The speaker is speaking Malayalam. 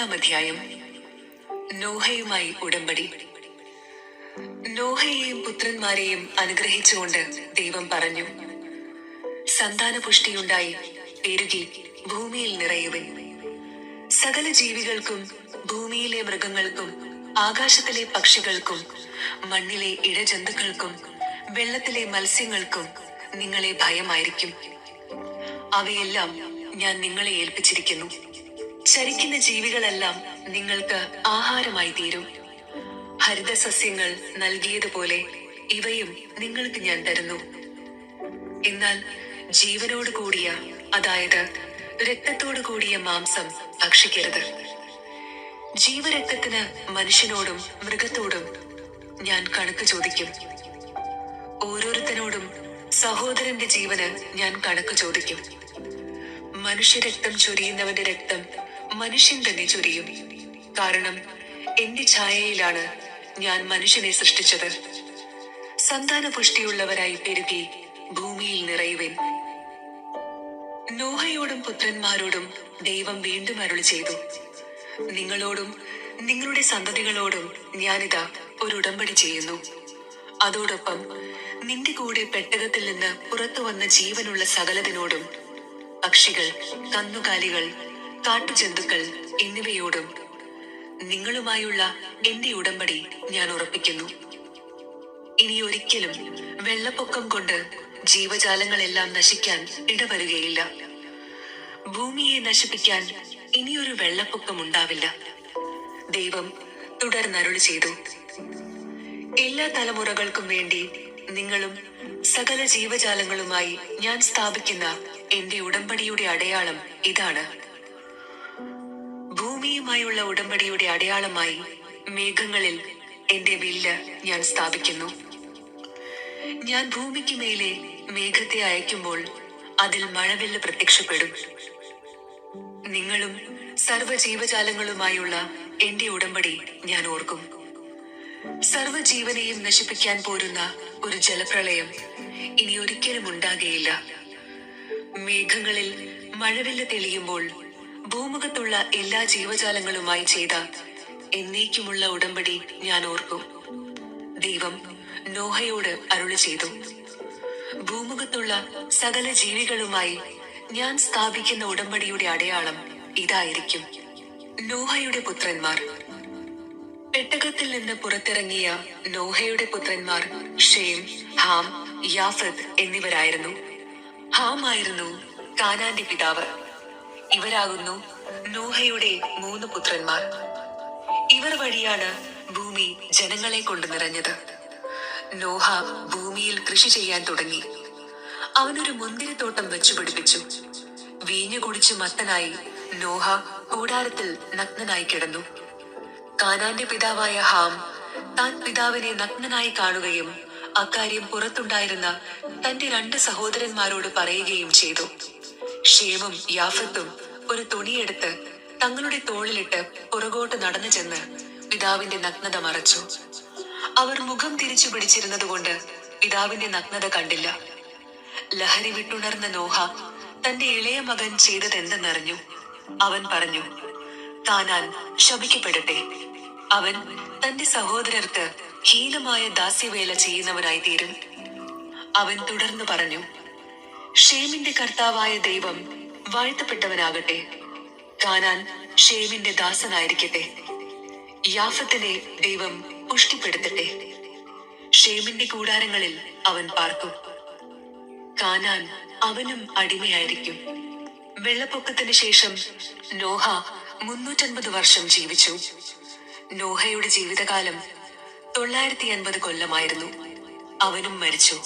അധ്യായം. നോഹയുമായി ഉടമ്പടി. നോഹയെയും പുത്രന്മാരെയും അനുഗ്രഹിച്ചുകൊണ്ട് ദൈവം പറഞ്ഞു സന്താനപുഷ്ടിയുണ്ടായി പെരുകി ഭൂമിയിൽ നിറയുവൻ. സകല ജീവികൾക്കും ഭൂമിയിലെ മൃഗങ്ങൾക്കും ആകാശത്തിലെ പക്ഷികൾക്കും മണ്ണിലെ ഇഴജന്തുക്കൾക്കും വെള്ളത്തിലെ മത്സ്യങ്ങൾക്കും നിങ്ങളെ ഭയമായിരിക്കും. അവയെല്ലാം ഞാൻ നിങ്ങളെ ഏൽപ്പിച്ചിരിക്കുന്നു. ചരിക്കുന്ന ജീവികളെല്ലാം നിങ്ങൾക്ക് ആഹാരമായി തീരും. ഹരിതസസ്യങ്ങൾ നൽകിയതുപോലെ ഇവയും നിങ്ങൾക്ക് ഞാൻ തരുന്നു. എന്നാൽ ജീവനോട് കൂടിയ അതായത് രക്തത്തോടു കൂടിയ മാംസം ഭക്ഷിക്കരുത്. ജീവരക്തത്തിന് മനുഷ്യനോടും മൃഗത്തോടും ഞാൻ കണക്ക് ചോദിക്കും. ഓരോരുത്തനോടും സഹോദരന്റെ ജീവന് ഞാൻ കണക്ക് ചോദിക്കും. മനുഷ്യരക്തം ചൊരിയുന്നവന്റെ രക്തം മനുഷ്യൻ തന്നെ ചൊരിയും. കാരണം എന്റെ ഛായയിലാണ് ഞാൻ മനുഷ്യനെ സൃഷ്ടിച്ചത്. സന്താന പുഷ്ടിയുള്ളവരായി പെരുകി ഭൂമിയിൽ നിറയുവൻ. നോഹയോടും പുത്രന്മാരോടും ദൈവം വീണ്ടും അരുളി ചെയ്തു. നിങ്ങളോടും നിങ്ങളുടെ സന്തതികളോടും ഞാനിതാ ഒരു ഉടമ്പടി ചെയ്യുന്നു. അതോടൊപ്പം നിന്റെ കൂടെ പെട്ടകത്തിൽ നിന്ന് പുറത്തു വന്ന ജീവനുള്ള സകലതിനോടും പക്ഷികൾ കന്നുകാലികൾ കാട്ടുജന്തുക്കൾ എന്നിവയോടും നിങ്ങളുമായുള്ള എന്റെ ഉടമ്പടി ഞാൻ ഉറപ്പിക്കുന്നു. ഇനി ഒരിക്കലും വെള്ളപ്പൊക്കം കൊണ്ട് ജീവജാലങ്ങളെല്ലാം നശിക്കാൻ ഇടവരുകയില്ല. ഭൂമിയെ നശിപ്പിക്കാൻ ഇനിയൊരു വെള്ളപ്പൊക്കം ഉണ്ടാവില്ല. ദൈവം തുടർന്നരുളി ചെയ്തു. എല്ലാ തലമുറകൾക്കും വേണ്ടി നിങ്ങളും സകല ജീവജാലങ്ങളുമായി ഞാൻ സ്ഥാപിക്കുന്ന എന്റെ ഉടമ്പടിയുടെ അടയാളം ഇതാണ്. ഭൂമിയുമായുള്ള ഉടമ്പടിയുടെ അടയാളമായി മേഘങ്ങളിൽ എന്റെ വില്ല് ഞാൻ സ്ഥാപിക്കുന്നു. ഞാൻ ഭൂമിക്ക് മേലെ മേഘത്തെ അയക്കുമ്പോൾ അതിൽ മഴവില്ല് പ്രത്യക്ഷപ്പെടും. നിങ്ങളും സർവജീവജാലങ്ങളുമായുള്ള എന്റെ ഉടമ്പടി ഞാൻ ഓർക്കും. സർവജീവനെയും നശിപ്പിക്കാൻ പോരുന്ന ഒരു ജലപ്രളയം ഇനി ഒരിക്കലും ഉണ്ടാകുകയില്ല മേഘങ്ങളിൽ മഴവില്ല് തെളിയുമ്പോൾ ഭൂമുഖത്തുള്ള എല്ലാ ജീവജാലങ്ങളുമായി ചെയ്ത എന്നേക്കുമുള്ള ഉടമ്പടി ഞാൻ ഓർക്കും. ദൈവം നോഹയോട് അരുളി ചെയ്തു. ഭൂമുഖത്തുള്ള സകല ജീവികളുമായി ഞാൻ സ്ഥാപിക്കുന്ന ഉടമ്പടിയുടെ അടയാളം ഇതായിരിക്കും. നോഹയുടെ പുത്രന്മാർ. പെട്ടകത്തിൽ നിന്ന് പുറത്തിറങ്ങിയ നോഹയുടെ പുത്രന്മാർ ഷേം ഹാം യാഫത്ത് എന്നിവരായിരുന്നു. ഹാം ആയിരുന്നു കാനാന്റെ പിതാവ്. ഇവരാകുന്നു നോഹയുടെ മൂന്ന് പുത്രന്മാർ. ഇവർ വഴിയാണ് ഭൂമി ജനങ്ങളെ കൊണ്ട് നിറഞ്ഞത്. നോഹ ഭൂമിയിൽ കൃഷി ചെയ്യാൻ തുടങ്ങി. അവനൊരു മുന്തിരിത്തോട്ടം വെച്ചു പിടിപ്പിച്ചു. വീഞ്ഞു കുടിച്ച് മത്തനായി നോഹ കൂടാരത്തിൽ നഗ്നനായി കിടന്നു. കാനാന്റെ പിതാവായ ഹാം താൻ പിതാവിനെ നഗ്നനായി കാണുകയും അക്കാര്യം പുറത്തുണ്ടായിരുന്ന തന്റെ രണ്ട് സഹോദരന്മാരോട് പറയുകയും ചെയ്തു. ഷേമും യാഫത്തും ഒരു തുണിയെടുത്ത് തങ്ങളുടെ തോളിലിട്ട് പുറകോട്ട് നടന്നു ചെന്ന് പിതാവിന്റെ നഗ്നത മറച്ചു. അവർ മുഖം തിരിച്ചു പിടിച്ചിരുന്നതുകൊണ്ട് പിതാവിന്റെ നഗ്നത കണ്ടില്ല. ലഹരി വിട്ടുണർന്ന നോഹ തന്റെ ഇളയ മകൻ ചെയ്തതെന്തെന്നറിഞ്ഞു. അവൻ പറഞ്ഞു താനാൻ ശപിക്കപ്പെടട്ടെ. അവൻ തന്റെ സഹോദരർക്ക് ഹീനമായ ദാസ്യവേല ചെയ്യുന്നവനായി തീരും അവൻ തുടർന്ന് പറഞ്ഞു ഷേമിന്റെ കർത്താവായ ദൈവം വാഴ്ത്തപ്പെട്ടവനാകട്ടെ. കാനാൻ ഷേമിന്റെ ദാസനായിരിക്കട്ടെ. യാഫത്തിനെ ദൈവം പുഷ്ടിപ്പെടുത്തട്ടെ. ഷേമിന്റെ കൂടാരങ്ങളിൽ അവൻ പാർക്കും. കാനാൻ അവനും അടിമയായിരിക്കും. വെള്ളപ്പൊക്കത്തിന് ശേഷം നോഹ മുന്നൂറ്റൻപത് വർഷം ജീവിച്ചു. നോഹയുടെ ജീവിതകാലം തൊള്ളായിരത്തി അൻപത് കൊല്ലമായിരുന്നു. അവനും മരിച്ചു.